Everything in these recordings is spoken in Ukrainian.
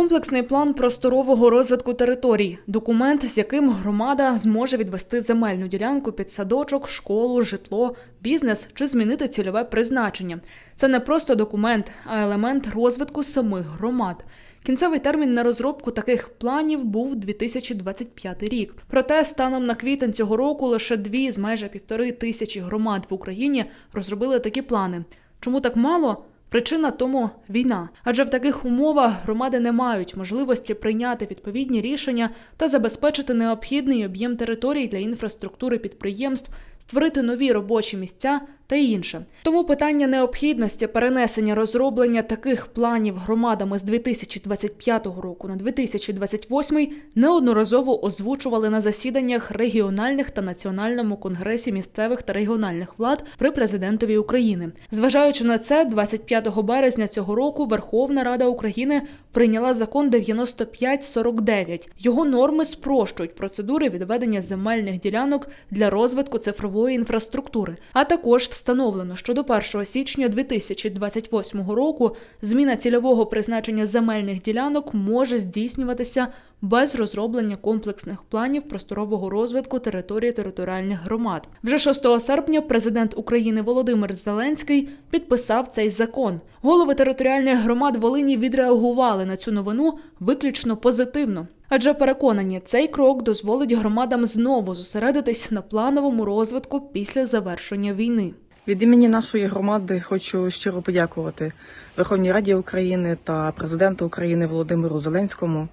Комплексний план просторового розвитку територій документ, з яким громада зможе відвести земельну ділянку під садочок, школу, житло, бізнес чи змінити цільове призначення. Це не просто документ, а елемент розвитку самих громад. Кінцевий термін на розробку таких планів був 2025 рік. Проте станом на квітень цього року лише дві з майже півтори тисячі громад в Україні розробили такі плани. Чому так мало? Причина тому війна. Адже в таких умовах громади не мають можливості прийняти відповідні рішення та забезпечити необхідний об'єм територій для інфраструктури підприємств, створити нові робочі місця та інше. Тому питання необхідності перенесення розроблення таких планів громадами з 2025 року на 2028 неодноразово озвучували на засіданнях регіональних та національному конгресі місцевих та регіональних влад при президентові України. Зважаючи на це, 25 березня цього року Верховна Рада України прийняла закон 9549. Його норми спрощують процедури відведення земельних ділянок для розвитку цифрової інфраструктури. А також встановлено, що до 1 січня 2028 року зміна цільового призначення земельних ділянок може здійснюватися без розроблення комплексних планів просторового розвитку території територіальних громад. Вже 6 серпня президент України Володимир Зеленський підписав цей закон. Голови територіальних громад Волині відреагували на цю новину виключно позитивно. Адже переконані, цей крок дозволить громадам знову зосередитись на плановому розвитку після завершення війни. Від імені нашої громади хочу щиро подякувати Верховній Раді України та президенту України Володимиру Зеленському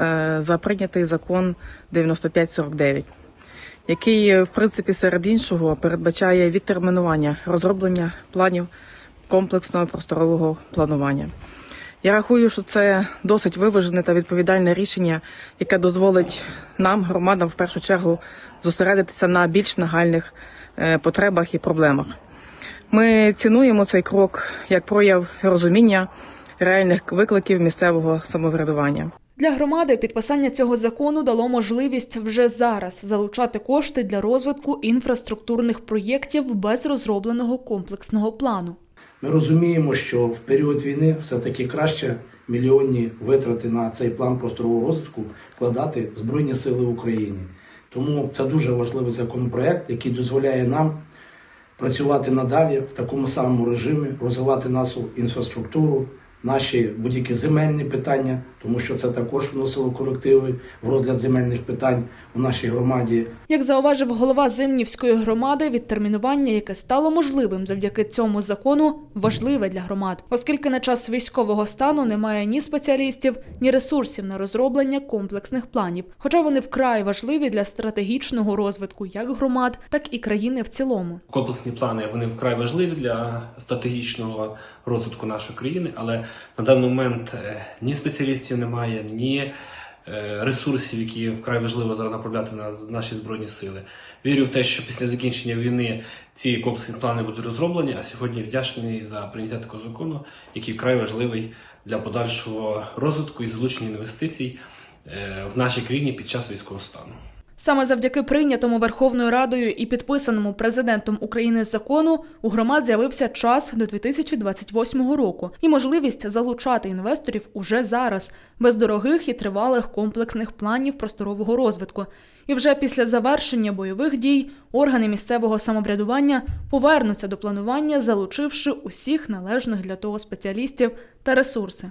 е, за прийнятий закон 9549, який, в принципі, серед іншого передбачає відтермінування розроблення планів комплексного просторового планування. Я рахую, що це досить виважене та відповідальне рішення, яке дозволить нам, громадам, в першу чергу, зосередитися на більш нагальних е, потребах і проблемах. Ми цінуємо цей крок як прояв розуміння реальних викликів місцевого самоврядування. Для громади підписання цього закону дало можливість вже зараз залучати кошти для розвитку інфраструктурних проєктів без розробленого комплексного плану. Ми розуміємо, що в період війни все-таки краще мільйонні витрати на цей план просторового розвитку вкладати в Збройні Сили України. Тому це дуже важливий законопроект, який дозволяє нам працювати надалі в такому самому режимі, розвивати нашу інфраструктуру, наші будь-які земельні питання, тому що це також вносило корективи в розгляд земельних питань у нашій громаді. Як зауважив голова Зимнівської громади, відтермінування, яке стало можливим завдяки цьому закону, важливе для громад, оскільки на час військового стану немає ні спеціалістів, ні ресурсів на розроблення комплексних планів, хоча вони вкрай важливі для стратегічного розвитку як громад, так і країни в цілому. Комплексні плани вони вкрай важливі для стратегічного розвитку нашої країни, але на даний момент е, ні спеціалістів немає, ні е, ресурсів, які вкрай важливо зараз направляти на наші збройні сили. Вірю в те, що після закінчення війни ці комплексні плани будуть розроблені. А сьогодні вдячний за прийняття такого закону, який вкрай важливий для подальшого розвитку і залучення інвестицій е, в нашій країні під час військового стану. Саме завдяки прийнятому Верховною Радою і підписаному президентом України закону у громад з'явився час до 2028 року і можливість залучати інвесторів уже зараз, без дорогих і тривалих комплексних планів просторового розвитку. І вже після завершення бойових дій органи місцевого самоврядування повернуться до планування, залучивши усіх належних для того спеціалістів та ресурси.